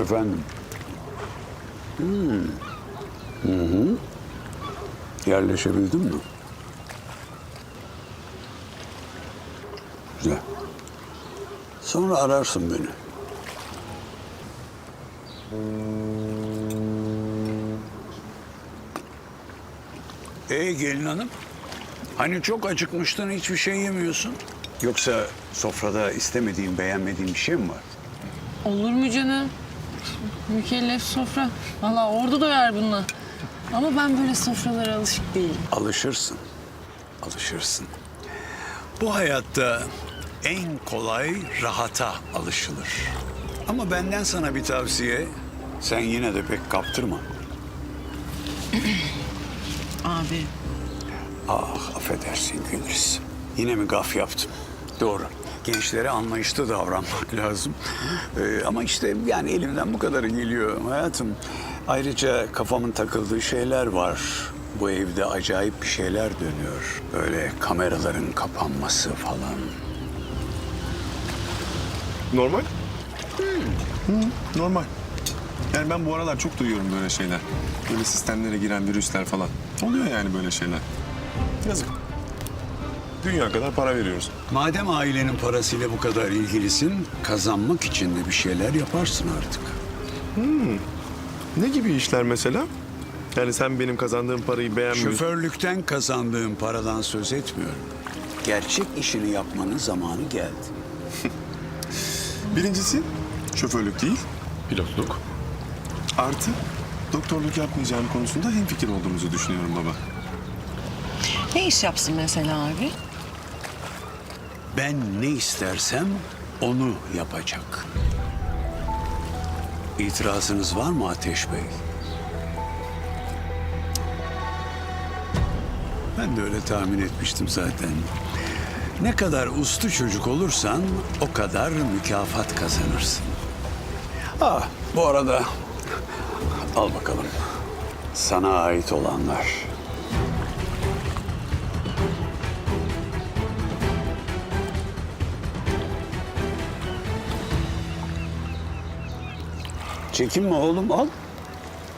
Efendim? Hmm. Hı hı. Yerleşebildin mi? Güzel. Sonra ararsın beni. Ee gelin hanım? Hani çok acıkmıştın hiçbir şey yemiyorsun? Yoksa sofrada istemediğin, beğenmediğin bir şey mi var? Olur mu canım? Mükellef sofra. Valla orada doyar bununla. Ama ben böyle sofralara alışık değilim. Alışırsın. Alışırsın. Bu hayatta en kolay rahata alışılır. Ama benden sana bir tavsiye. Sen yine de pek kaptırma. Abi. Ah affedersin Gülriz. Yine mi gaf yaptım? Doğru. Gençlere anlayışlı davranmak lazım. Ee, ama işte yani elimden bu kadarı geliyor hayatım. Ayrıca kafamın takıldığı şeyler var. Bu evde acayip bir şeyler dönüyor. Böyle kameraların kapanması falan. Normal. Hı, normal. Yani ben bu aralar çok duyuyorum böyle şeyler. Böyle sistemlere giren virüsler falan. Oluyor yani böyle şeyler. Yazık. Dünya kadar para veriyoruz. Madem ailenin parasıyla bu kadar ilgilisin, kazanmak için de bir şeyler yaparsın artık. Ne gibi işler mesela? Yani sen benim kazandığım parayı beğenmiyorsun. Şoförlükten kazandığın paradan söz etmiyorum. Gerçek işini yapmanın zamanı geldi. Birincisi şoförlük değil, pilotluk. Artı doktorluk yapmayacağım konusunda hemfikir olduğumuzu düşünüyorum baba. Ne iş yapsın mesela abi? Ben ne istersem onu yapacak. İtirazınız var mı Ateş Bey? Ben de öyle tahmin etmiştim zaten. Ne kadar uslu çocuk olursan o kadar mükafat kazanırsın. Ah, bu arada al bakalım. Sana ait olanlar. Çekinme oğlum al.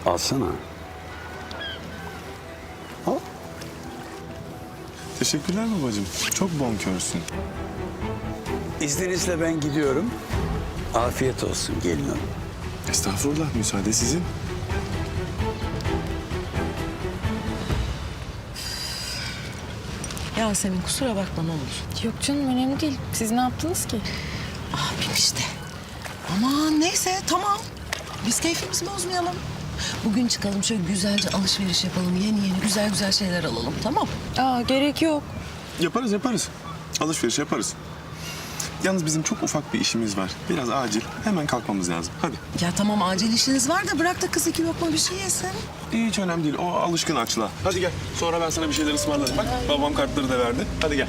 Alsana. Al. Teşekkürler babacığım. Çok bonkörsün. İzninizle ben gidiyorum. Afiyet olsun gelin hanım. Estağfurullah müsaade sizin. Yasemin kusura bakma ne olur. Yok canım önemli değil. Siz ne yaptınız ki? Abim işte. Aman neyse tamam. Biz keyfimizi bozmayalım. Bugün çıkalım şöyle güzelce alışveriş yapalım. Yeni yeni güzel güzel şeyler alalım tamam. Aa gerek yok. Yaparız yaparız. Alışveriş yaparız. Yalnız bizim çok ufak bir işimiz var. Biraz acil. Hemen kalkmamız lazım. Hadi. Ya tamam acil işiniz var da bırak da kız iki lokma bir şey yesin. Hiç önemli değil. O alışkın açla. Hadi gel. Sonra ben sana bir şeyler ısmarlarım. Bak babam kartları da verdi. Hadi gel.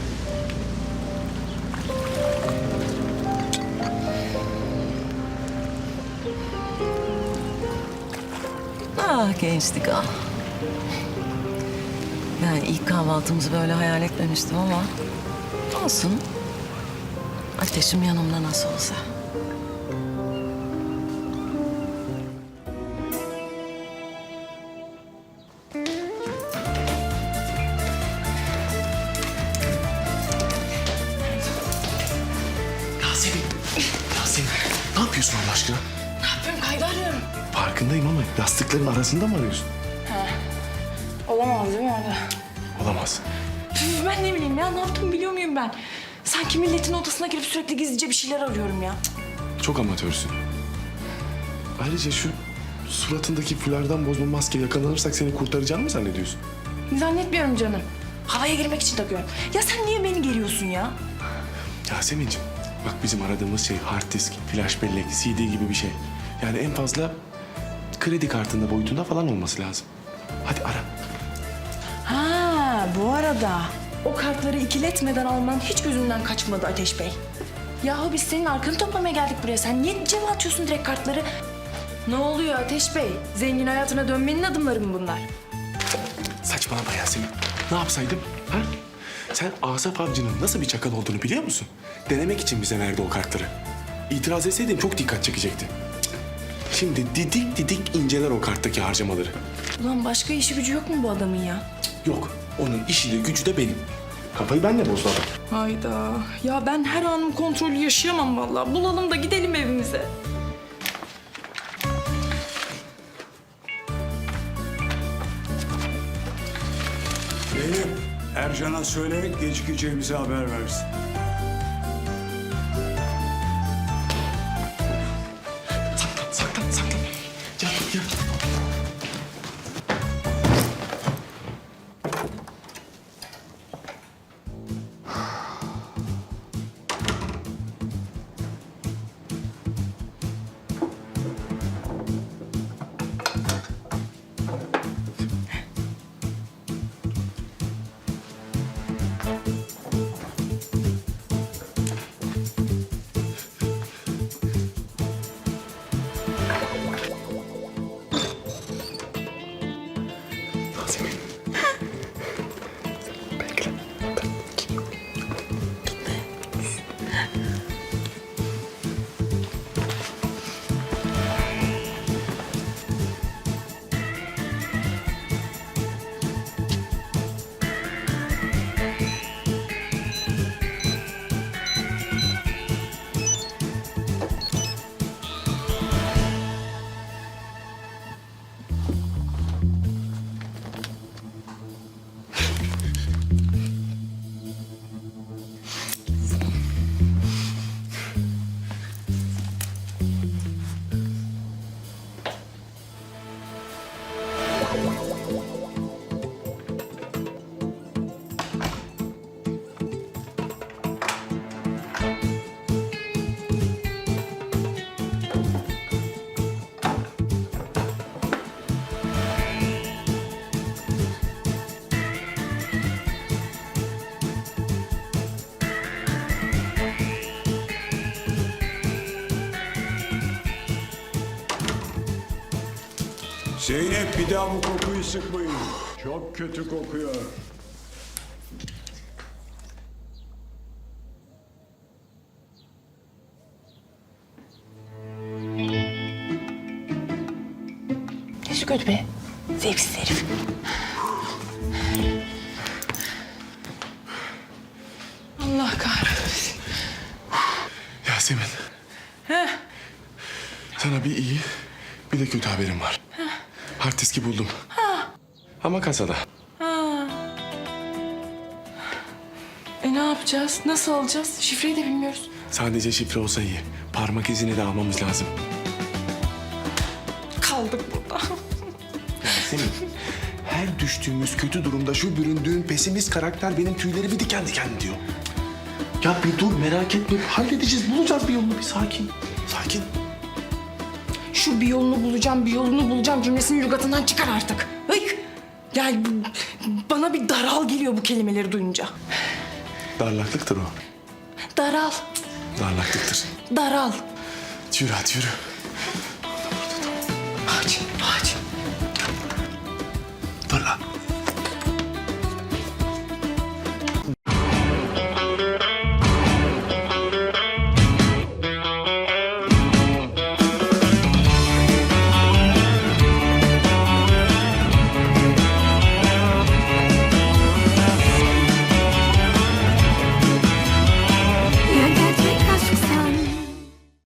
Ah gençlik ah. Yani ilk kahvaltımızı böyle hayal etmemiştim ama olsun. Ateşim yanımda nasıl olsa. Yasemin. Yasemin. Ne yapıyorsun Allah aşkına? Farkındayım ama yastıkların arasında mı arıyorsun? Olamaz değil mi orada? Olamaz. Üf, Ben ne bileyim ya ne yaptım biliyor muyum ben? Sanki milletin odasına girip sürekli gizlice bir şeyler arıyorum ya. Çok amatörsün. Ayrıca şu suratındaki fulardan bozma maske yakalanırsak seni kurtaracağını mı zannediyorsun? Zannetmiyorum canım. Havaya girmek için takıyorum. Ya sen niye beni geriyorsun ya? Yasemin'ciğim bak bizim aradığımız şey hard disk, flash bellek, CD gibi bir şey. Yani en fazla kredi kartında boyutunda falan olması lazım. Hadi ara. Ha bu arada o kartları ikiletmeden alman hiç gözümden kaçmadı Ateş Bey. Yahu biz senin arkanı toplamaya geldik buraya. Sen niye cebe atıyorsun direkt kartları? Ne oluyor Ateş Bey? Zengin hayatına dönmenin adımları mı bunlar? Saçmalama Yasemin. Ne yapsaydım? Ha? Sen Asaf Avcı'nın nasıl bir çakal olduğunu biliyor musun? Denemek için bize verdi o kartları. İtiraz etseydim çok dikkat çekecekti. Şimdi didik didik inceler o karttaki harcamaları. Ulan başka işi gücü yok mu bu adamın ya? Yok. Onun işi de gücü de benim. Kafayı ben de bozdu adam. Hayda. Ya ben her anın kontrolü yaşayamam vallahi. Bulalım da gidelim evimize. Zeynep, Ercan'a söyle gecikeceğimizi haber versin. Yasemin. Zeynep bir daha bu kokuyu sıkmayın. Çok kötü kokuyor. Ne şu kötü be? Zevksiz herif. Allah kahretsin. Yasemin. Sana bir iyi bir de kötü haberim var. Hard diski buldum. Ama kasada. E ne yapacağız? Nasıl alacağız? Şifreyi de bilmiyoruz. Sadece şifre olsa iyi. Parmak izini de almamız lazım. Kaldık burada. Yasemin. Her düştüğümüz kötü durumda şu büründüğün pesimist karakter benim tüylerimi diken diken diyor. Ya bir dur merak etme. Halledeceğiz bulacağız bir yolunu bir sakin. Sakin. Şu bir yolunu bulacağım, bir yolunu bulacağım cümlesinin lügatından çıkar artık. Hıyk! Yani bana bir daral geliyor bu kelimeleri duyunca. Darlaklıktır o. Daral, Darlaklıktır. daral. Yürü hadi yürü. Ağaç, ağaç.